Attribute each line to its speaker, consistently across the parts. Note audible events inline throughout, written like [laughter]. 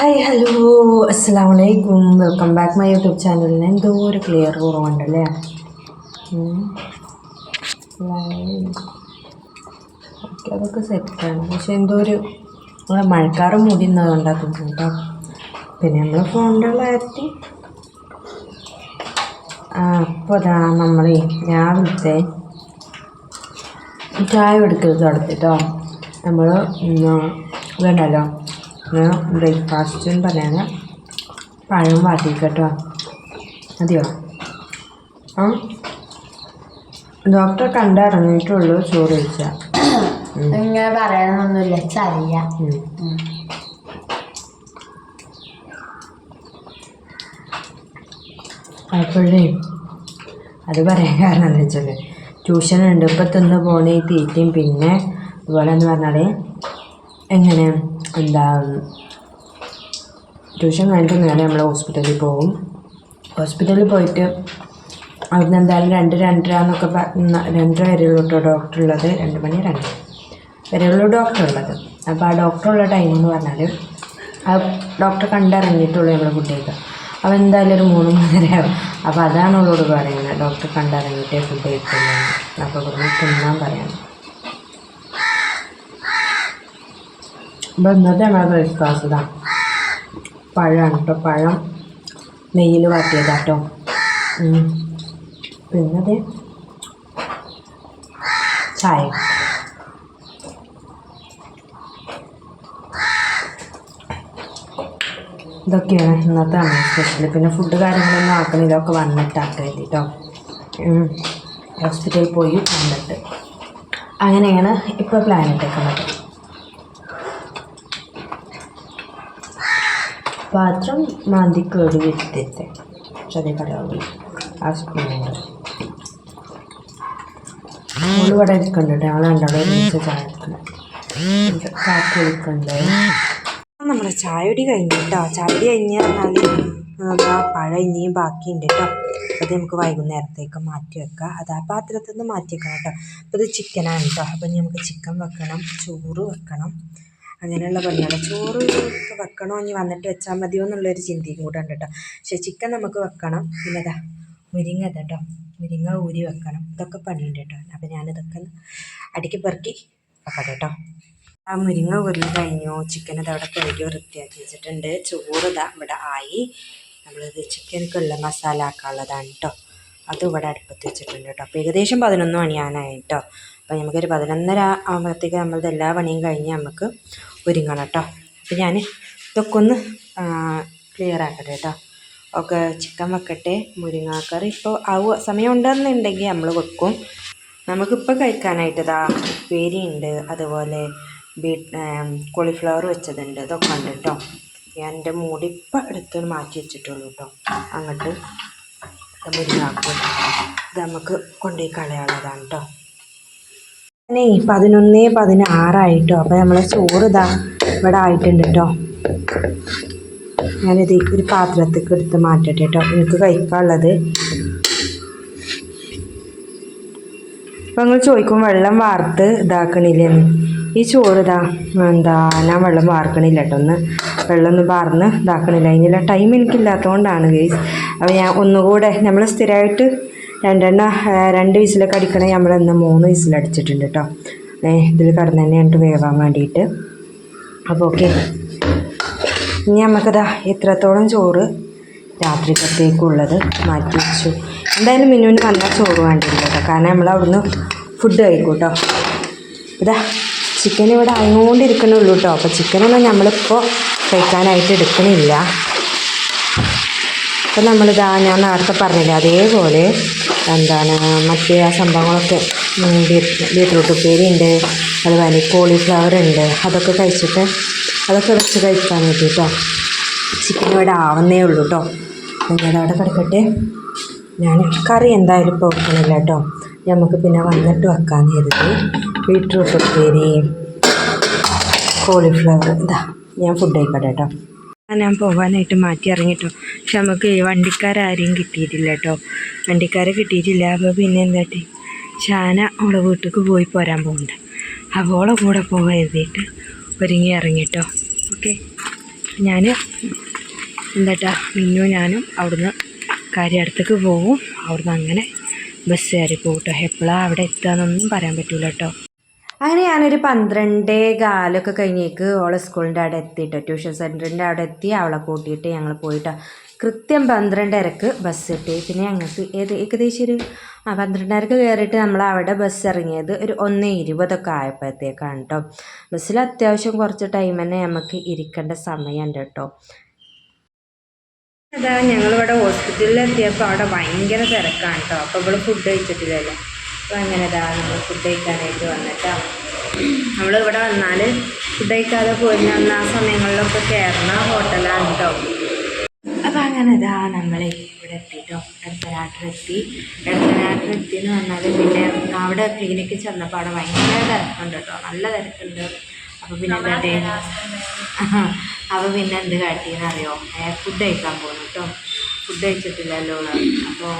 Speaker 1: Hi hello അസ്സാം വലൈക്കും welcome back my YouTube ചാനലിന് എന്തോ ഒരു ക്ലിയർ കുറവുണ്ടല്ലേ. ഓക്കെ അതൊക്കെ സെറ്റാണ് പക്ഷെ എന്തോ ഒരു നമ്മളെ മഴക്കാറ് മൂടി തോന്നുന്നു കേട്ടോ പിന്നെ നമ്മൾ ഫോണിന്റെ ക്ലാരിറ്റി ആ അപ്പോൾ അതാ നമ്മൾ രാവിലത്തെ ചായ എടുക്കരുത് നടത്തിട്ടോ നമ്മൾ ഇതുണ്ടല്ലോ. ബ്രേക്ക്ഫാസ്റ്റിന് പറയാൻ പഴം വാട്ടിക്കട്ടോ മതിയോ? ആ ഡോക്ടറെ കണ്ടിറങ്ങിയിട്ടുള്ളൂ ചോറ് കഴിച്ചാൽ
Speaker 2: ഇങ്ങനെ പറയാനൊന്നുമില്ല ചറിയ
Speaker 1: അപ്പോഴേ അത് പറയാൻ കാരണം എന്താ വെച്ചാൽ ട്യൂഷൻ ഉണ്ട് ഇപ്പം തിന്ന് പോണേ തീറ്റയും പിന്നെ അതുപോലെ എന്ന് പറഞ്ഞാൽ എങ്ങനെ എന്താ ട്യൂഷൻ കഴിഞ്ഞിട്ട് നേരെ നമ്മൾ ഹോസ്പിറ്റലിൽ പോകും ഹോസ്പിറ്റലിൽ പോയിട്ട് അവിടുന്ന് എന്തായാലും രണ്ട് രണ്ടര എന്നൊക്കെ രണ്ടര വരെയുള്ളൂ കേട്ടോ ഡോക്ടർ ഉള്ളത്. രണ്ട് മണി രണ്ട് വരെയുള്ളൂ ഡോക്ടർ ഉള്ളത്. അപ്പോൾ ആ ഡോക്ടർ ഉള്ള ടൈം എന്ന് പറഞ്ഞാൽ ആ ഡോക്ടർ കണ്ടിറങ്ങിയിട്ടുള്ളൂ നമ്മൾ കുട്ടികൾക്ക് അപ്പോൾ എന്തായാലും ഒരു മൂന്ന് മൂന്നരയാവും അപ്പോൾ അതാണ് അവളോട് പറയുന്നത്. ഡോക്ടർ കണ്ടിറങ്ങിയിട്ടേ ഫുഡ് കഴിക്കുള്ളൂ അപ്പോൾ ഇവിടുന്ന് തിന്നാൻ പറയാം അപ്പോൾ ഇന്നത്തെ നമ്മളെ ബ്രേക്ക്ഫാസ്റ്റ് ഇതാ. പഴമാണ് കേട്ടോ പഴം നെയ്യിൽ വാട്ടിയതാട്ടോ പിന്നത് ചായ. ഇതൊക്കെയാണ് ഇന്നത്തെ അമ്മ സ്പെഷ്യൽ പിന്നെ ഫുഡ് കാര്യങ്ങളൊന്നും ആക്കണില്ല. ഒക്കെ വന്നിട്ട് ആക്കാൻ വേണ്ടിട്ടോ ഹോസ്പിറ്റലിൽ പോയി വന്നിട്ട്. അങ്ങനെയാണ് ഇപ്പോൾ പ്ലാൻ ഇട്ടേക്കുന്നത്. പാത്രം മാന്തിക്കേട് വിത്തിട്ട് ചെറിയ കടകളിൽ ആ സ്പൂണുകൾ ഇവിടെ ഞങ്ങൾ രണ്ടാളും ഒരുമിച്ച് ചായ കാറ്റ് വിളിക്കുന്നുണ്ട് നമ്മുടെ ചായടി കഴിഞ്ഞു കേട്ടോ. ചായടി കഴിഞ്ഞ് പറഞ്ഞാൽ പഴം ഇനിയും ബാക്കിയുണ്ട് കേട്ടോ. അത് നമുക്ക് വൈകുന്നേരത്തേക്ക് മാറ്റി വെക്കാം. അത് ആ പാത്രത്തിൽ നിന്ന് മാറ്റി വെക്കണം കേട്ടോ. അപ്പോൾ ഇത് ചിക്കനാണ് കേട്ടോ. അപ്പോൾ ഇനി നമുക്ക് ചിക്കൻ വെക്കണം ചോറ് വെക്കണം. അങ്ങനെയുള്ള പണിയാണ്. ചോറ് വെക്കണോ ഇനി വന്നിട്ട് വെച്ചാൽ മതിയോ എന്നുള്ളൊരു ചിന്തയും കൂടെ ഉണ്ട് കേട്ടോ പക്ഷേ ചിക്കൻ നമുക്ക് വെക്കണം. പിന്നെ അതാ മുരിങ്ങ കേട്ടോ മുരിങ്ങ ഊരി വെക്കണം. ഇതൊക്കെ പണിയുണ്ട് കേട്ടോ അപ്പോൾ ഞാനിതൊക്കെ അടുക്കി പെറുക്കി വെക്കട്ടെ കേട്ടോ ആ മുരിങ്ങ ഉരുളി കഴിഞ്ഞു. ചിക്കൻ അത് അവിടെ കഴുകി വൃത്തിയാക്കി വെച്ചിട്ടുണ്ട്. ചോറ് ഇതാ ഇവിടെ ആയി. നമ്മളിത് ചിക്കനൊക്കെയുള്ള മസാല ആക്കാനുള്ളതാണ് കേട്ടോ അതും ഇവിടെ അടുപ്പത്ത് വെച്ചിട്ടുണ്ട് കേട്ടോ അപ്പോൾ ഏകദേശം പതിനൊന്ന് മണിയാണ് കേട്ടോ അപ്പോൾ നമുക്കൊരു പതിനൊന്നര ആകുമ്പോഴത്തേക്ക് നമ്മളത് എല്ലാ പണിയും കഴിഞ്ഞ് നമുക്ക് ഒരുങ്ങണം കേട്ടോ. അപ്പോൾ ഞാൻ ഇതൊക്കെ ഒന്ന് ക്ലിയർ ആക്കട്ടെ കേട്ടോ. ഒക്കെ ചിക്കൻ വെക്കട്ടെ മുരിങ്ങാക്കറി. ഇപ്പോൾ ആവുക സമയം ഉണ്ടെന്നുണ്ടെങ്കിൽ നമ്മൾ വെക്കും. നമുക്കിപ്പോൾ കഴിക്കാനായിട്ട് ഇതാ ഉപ്പേരിയുണ്ട് അതുപോലെ ബീറ്റ് കോളിഫ്ലവർ വെച്ചതുണ്ട്. ഇതൊക്കെ ഉണ്ട് കേട്ടോ. ഞാൻ എന്റെ മൂടി ഇപ്പം എടുത്ത് മാറ്റി വെച്ചിട്ടുള്ളൂ കേട്ടോ. അങ്ങോട്ട് മുരിങ്ങാക്കും ഇത് നമുക്ക് കൊണ്ടുപോയി കളയാനുള്ളതാണ് കേട്ടോ. പിന്നെ പതിനൊന്ന് പതിനാറായിട്ടോ. അപ്പോൾ നമ്മളെ ചോറ് ഇതാ ഇവിടെ ആയിട്ടുണ്ട് കേട്ടോ ഞാനിത് ഒരു പാത്രത്തേക്ക് എടുത്ത് മാറ്റട്ടെ കേട്ടോ എനിക്ക് കഴിക്കാനുള്ളത്. അപ്പോൾ നിങ്ങൾ ചോദിക്കും വെള്ളം വാർത്ത് ഇതാക്കണില്ലെന്ന് ഈ ചോറ് ഇതാ എന്താ ഞാൻ വെള്ളം വാർക്കണില്ല കേട്ടോ ഒന്ന് വെള്ളം ഒന്ന് വാർന്ന് ഇതാക്കണില്ല. അതിനുള്ള ടൈം എനിക്കില്ലാത്തതുകൊണ്ടാണ് ഗേസ്. അപ്പോൾ ഞാൻ ഒന്നുകൂടെ നമ്മൾ സ്ഥിരമായിട്ട് രണ്ടെണ്ണ രണ്ട് വിസിലൊക്കെ അടിക്കണേ നമ്മളിന്ന് മൂന്ന് വിസിലടിച്ചിട്ടുണ്ട് കേട്ടോ ഇതിൽ കടന്ന് തന്നെ കണ്ടിട്ട് വേവാൻ വേണ്ടിയിട്ട് അപ്പോൾ ഓക്കെ. ഇനി നമുക്കിതാ ഇത്രത്തോളം ചോറ് രാത്രിക്കത്തേക്കുള്ളത് മാറ്റി വെച്ചു. എന്തായാലും മിനുവിന് വന്നാൽ ചോറ് വേണ്ടിയില്ല കേട്ടോ കാരണം നമ്മൾ അവിടുന്ന് ഫുഡ് കഴിക്കും കേട്ടോ ഇതാ ചിക്കൻ ഇവിടെ അയങ്ങോണ്ടിരിക്കണുള്ളൂ കേട്ടോ അപ്പോൾ ചിക്കനൊന്നും നമ്മളിപ്പോൾ കഴിക്കാനായിട്ട് എടുക്കണില്ല. അപ്പം നമ്മളിതാ ഞാൻ നേരത്തെ പറഞ്ഞില്ലേ അതേപോലെ എന്താണ് മറ്റേ ആ സംഭവങ്ങളൊക്കെ ബീട്രൂട്ട് ഉപ്പേരി ഉണ്ട് അതുപോലെ കോളിഫ്ലവർ ഉണ്ട് അതൊക്കെ കഴിച്ചിട്ട് അതൊക്കെ വെച്ച് കഴിക്കാൻ വേണ്ടി കേട്ടോ ചിക്കൻ ഇവിടെ ആവുന്നേ ഉള്ളൂ കേട്ടോ നിങ്ങളവിടെ കിടക്കട്ടെ. ഞാൻ കറി എന്തായാലും ഇപ്പോൾ വെക്കണില്ല കേട്ടോ നമുക്ക് പിന്നെ വന്നിട്ട് വെക്കാൻ കരുതി. ബീട്രൂട്ട് ഉപ്പേരി കോളിഫ്ലവർ ഇതാ ഞാൻ ഫുഡ് കഴിക്കട്ടെ കേട്ടോ ഞാൻ പോകാനായിട്ട് മാറ്റി ഇറങ്ങിട്ടോ. പക്ഷെ നമുക്ക് വണ്ടിക്കാരാരെയും കിട്ടിയിട്ടില്ല കേട്ടോ. വണ്ടിക്കാരെ കിട്ടിയിട്ടില്ല. അപ്പോൾ പിന്നെ എന്താട്ടി ഷാന അവളെ വീട്ടിലേക്ക് പോയി പോരാൻ പോകുന്നുണ്ട് അപ്പോൾ അവളെ കൂടെ പോകാൻ എഴുതിയിട്ട് ഒരുങ്ങി ഇറങ്ങിട്ടോ. ഓക്കെ? ഞാൻ എന്താട്ടാ മിന്നു ഞാനും അവിടുന്ന് കാര്യടുത്തേക്ക് പോകും അവിടുന്ന് അങ്ങനെ ബസ് കയറി പോകും കേട്ടോ എപ്പോഴാണ് അവിടെ എത്തുകയെന്നൊന്നും പറയാൻ പറ്റില്ല കേട്ടോ. അങ്ങനെ ഞാനൊരു പന്ത്രണ്ടേ കാലൊക്കെ കഴിഞ്ഞേക്ക് ഓളെ സ്കൂളിന്റെ അവിടെ എത്തിയിട്ടോ ട്യൂഷൻ സെന്ററിന്റെ അവിടെ എത്തി അവളെ കൂട്ടിയിട്ട് ഞങ്ങൾ പോയിട്ടോ. കൃത്യം പന്ത്രണ്ടരക്ക് ബസ് കിട്ടി. പിന്നെ ഞങ്ങൾക്ക് ഏത് ഏകദേശം ഒരു ആ പന്ത്രണ്ടരക്ക് കയറിയിട്ട് നമ്മൾ അവിടെ ബസ് ഇറങ്ങിയത് ഒരു ഒന്ന് ഇരുപതൊക്കെ ആയപ്പോഴത്തേക്കാണ് കേട്ടോ ബസ്സിൽ അത്യാവശ്യം കുറച്ച് ടൈം തന്നെ നമുക്ക് ഇരിക്കേണ്ട സമയമുണ്ട് കേട്ടോ അതാ ഞങ്ങളിവിടെ ഹോസ്പിറ്റലിൽ എത്തിയപ്പോൾ അവിടെ ഭയങ്കര തിരക്കാണ് കേട്ടോ അപ്പോൾ ഇവിടെ ഫുഡ് കഴിച്ചിട്ടില്ലല്ലോ. അപ്പോൾ അങ്ങനെ ഇതാ നമ്മൾ ഫുഡ് കഴിക്കാനായിട്ട് വന്നിട്ടോ. നമ്മൾ ഇവിടെ വന്നാൽ ഫുഡ് കഴിക്കാതെ പോയി വന്ന ആ സമയങ്ങളിലൊക്കെ കയറുന്ന ഹോട്ടലാണ് കേട്ടോ അപ്പോൾ അങ്ങനെ ഇതാ നമ്മൾ ഇവിടെ എത്തിട്ടോ എടത്തനാട്ടിലെത്തി എടത്തനാട്ടിലെത്തി എന്ന് പറഞ്ഞാൽ പിന്നെ അവിടെ ക്ലിനിക്കിൽ ചെന്നപ്പോൾ അവിടെ ഭയങ്കര തിരക്കുണ്ട് കേട്ടോ നല്ല തിരക്കുണ്ട്. അപ്പോൾ പിന്നെ എന്താ [laughs] അപ്പോൾ പിന്നെ എന്ത് കാട്ടിയെന്നറിയോ ഫുഡ് കഴിക്കാൻ പോകുന്നു കേട്ടോ ഫുഡ് കഴിച്ചിട്ടില്ലല്ലോ അപ്പോൾ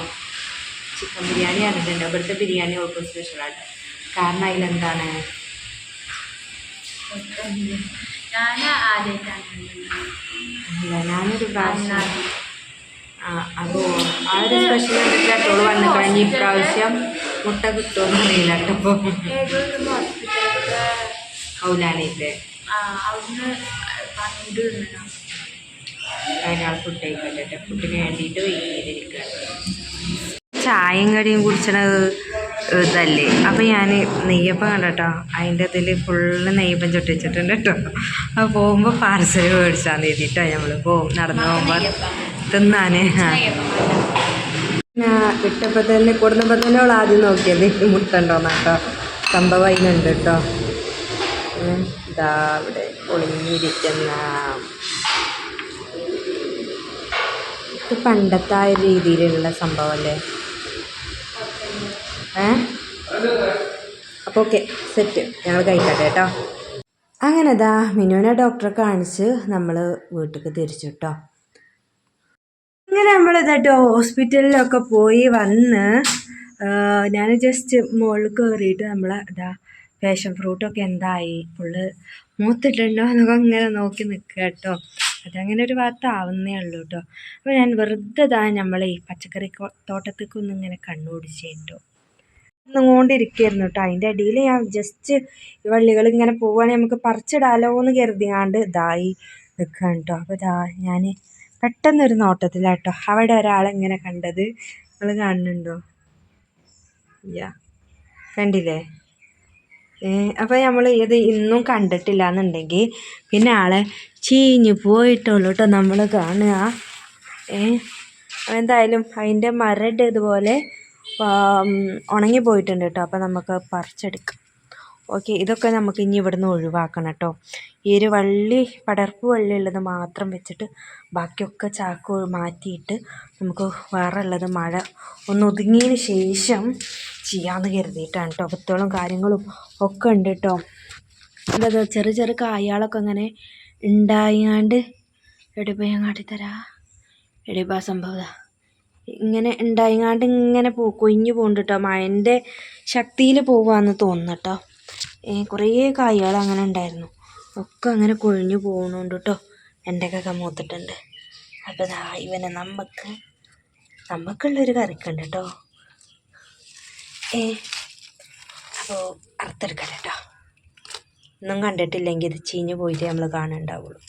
Speaker 1: ചിക്കൻ ബിരിയാണി പറഞ്ഞിട്ടുണ്ട്. ഇവിടുത്തെ ബിരിയാണി ഓൾക്കും സ്പെഷ്യലാണ് കാരണം അതിലെന്താണ്? ഞാനൊരു പ്രാവശ്യം ആ അപ്പോൾ ആ ഒരു സ്പെഷ്യൽ കണ്ടിട്ടാട്ടോൾ വന്നു കഴിഞ്ഞ ഇപ്രാവശ്യം മുട്ട കിട്ടുമെന്ന് അറിയില്ല
Speaker 2: കേട്ടപ്പോ നിന്നോ
Speaker 1: അതിനാൾ ഫുഡ് കഴിക്കട്ടെ ഫുഡിന് വേണ്ടിയിട്ട് വെയിറ്റ് ചെയ്തിരിക്കുകയാണ് ചായയും കടിയും കുടിച്ചണ ഇതല്ലേ. അപ്പം ഞാൻ നെയ്യപ്പം കണ്ടട്ടോ. അതിന്റെ ഇതിൽ ഫുള്ള് നെയ്യപ്പം ചൊട്ടിച്ചിട്ടുണ്ട് കേട്ടോ. അപ്പോൾ പോകുമ്പോൾ പാർസൽ മേടിച്ചാൽ എഴുതിയിട്ടോ നമ്മൾ പോകും. നടന്നു പോകുമ്പോൾ തിന്നാനേ. ഞാൻ ഇട്ടപ്പോൾ തന്നെ കൂടുന്നപ്പോൾ തന്നെ അവൾ ആദ്യം നോക്കിയത്. മുട്ടുണ്ടോന്ന് കേട്ടോ സംഭവം അതിനുണ്ട് കേട്ടോ ഇതാ ഇവിടെ ഒളിഞ്ഞിരിക്കുന്ന പണ്ടത്തെ ആ ഒരു രീതിയിലുള്ള സംഭവമല്ലേ ഏ? അപ്പോൾ ഓക്കെ സെറ്റ് ഞങ്ങൾ കഴിക്കട്ടെ കേട്ടോ. അങ്ങനെ ദാ മിനുവിനെ ഡോക്ടറെ കാണിച്ച് നമ്മൾ വീട്ടിലേക്ക് തിരിച്ചു കേട്ടോ ഇങ്ങനെ നമ്മൾ ഇതായിട്ടോ ഹോസ്പിറ്റലിലൊക്കെ പോയി വന്ന് ഞാൻ ജസ്റ്റ് മുകളിൽ കയറിയിട്ട് നമ്മൾ ഇതാ പാഷൻ ഫ്രൂട്ടൊക്കെ എന്തായി ഫുള്ള് മൂത്തിട്ടുണ്ടോ എന്നൊക്കെ ഇങ്ങനെ നോക്കി നിൽക്കുക കേട്ടോ അതങ്ങനെ ഒരു ഭാഗത്ത് ആവുന്നേ ഉള്ളൂ കേട്ടോ അപ്പോൾ ഞാൻ വെറുതെ ഇതാ നമ്മളെ ഈ പച്ചക്കറി തോട്ടത്തേക്കൊന്നും ഇങ്ങനെ കണ്ണുപിടിച്ച് കേട്ടോ നിന്നുകൊണ്ടിരിക്കുകയായിരുന്നു കേട്ടോ. അതിന്റെ ഇടയിൽ ഞാൻ ജസ്റ്റ് ഈ വള്ളികൾ ഇങ്ങനെ പോവുകയാണെങ്കിൽ നമുക്ക് പറിച്ചിടാലോ എന്ന് കരുതിയാണ്ട് ഇതായി നിൽക്കുകയാണ് കേട്ടോ. അപ്പോൾ ഇതാ ഞാൻ പെട്ടെന്നൊരു നോട്ടത്തിലാട്ടോ അവിടെ ഒരാളെങ്ങനെ കണ്ടത്. നിങ്ങൾ കാണുന്നുണ്ടോ? യാ കണ്ടില്ലേ? അപ്പോൾ നമ്മൾ ഇത് ഇന്നും കണ്ടിട്ടില്ല എന്നുണ്ടെങ്കിൽ പിന്നെ ആളെ ചീഞ്ഞു പോയിട്ടുള്ളൂ കേട്ടോ നമ്മൾ കാണുക. ഏ എന്തായാലും അതിന്റെ മരട് ഇതുപോലെ ഉണങ്ങി പോയിട്ടുണ്ട് കേട്ടോ അപ്പോൾ നമുക്ക് പറിച്ചെടുക്കാം. ഓക്കെ ഇതൊക്കെ നമുക്ക് ഇനി ഇവിടുന്ന് ഒഴിവാക്കണം കേട്ടോ ഈ ഒരു വള്ളി പടർപ്പ് വള്ളി ഉള്ളത് മാത്രം വെച്ചിട്ട് ബാക്കിയൊക്കെ ചാക്ക് മാറ്റിയിട്ട് നമുക്ക് വേറെ ഉള്ളത് മഴ ഒന്ന് ഒതുങ്ങിയതിന് ശേഷം ചെയ്യാമെന്ന് കരുതിയിട്ടാണ് കേട്ടോ വിത്തോളം കാര്യങ്ങളും ഒക്കെ ഉണ്ട് കേട്ടോ എന്താ ചെറു ചെറു കായകളൊക്കെ അങ്ങനെ ഉണ്ടായാണ്ട് എവിടെ പോയി ഞാൻ കാട്ടിത്തരാ എവിടെ ഇപ്പോൾ ആ ഇങ്ങനെ ഉണ്ടായിങ്ങാണ്ട് ഇങ്ങനെ പോ കൊഴിഞ്ഞു പോകുന്നുണ്ട് കേട്ടോ മഴന്റെ ശക്തിയിൽ പോവാന്ന് തോന്നുന്നു കേട്ടോ കുറേ കായകൾ അങ്ങനെ ഉണ്ടായിരുന്നു. ഒക്കെ അങ്ങനെ കൊഴിഞ്ഞു പോകുന്നുണ്ട് കേട്ടോ എന്റെ എന്റെയൊക്കെ മൂത്തിട്ടുണ്ട്. അപ്പോൾ ദാ ഇവനെ നമുക്ക് നമുക്കുള്ളൊരു കറിക്കുണ്ട് കേട്ടോ ഏ അപ്പോൾ അറുത്തെടുക്കട്ടെ കേട്ടോ ഒന്നും കണ്ടിട്ടില്ലെങ്കിൽ ഇത് ചീഞ്ഞ് പോയിട്ട് നമ്മൾ കാണുന്നുണ്ടാവുള്ളൂ.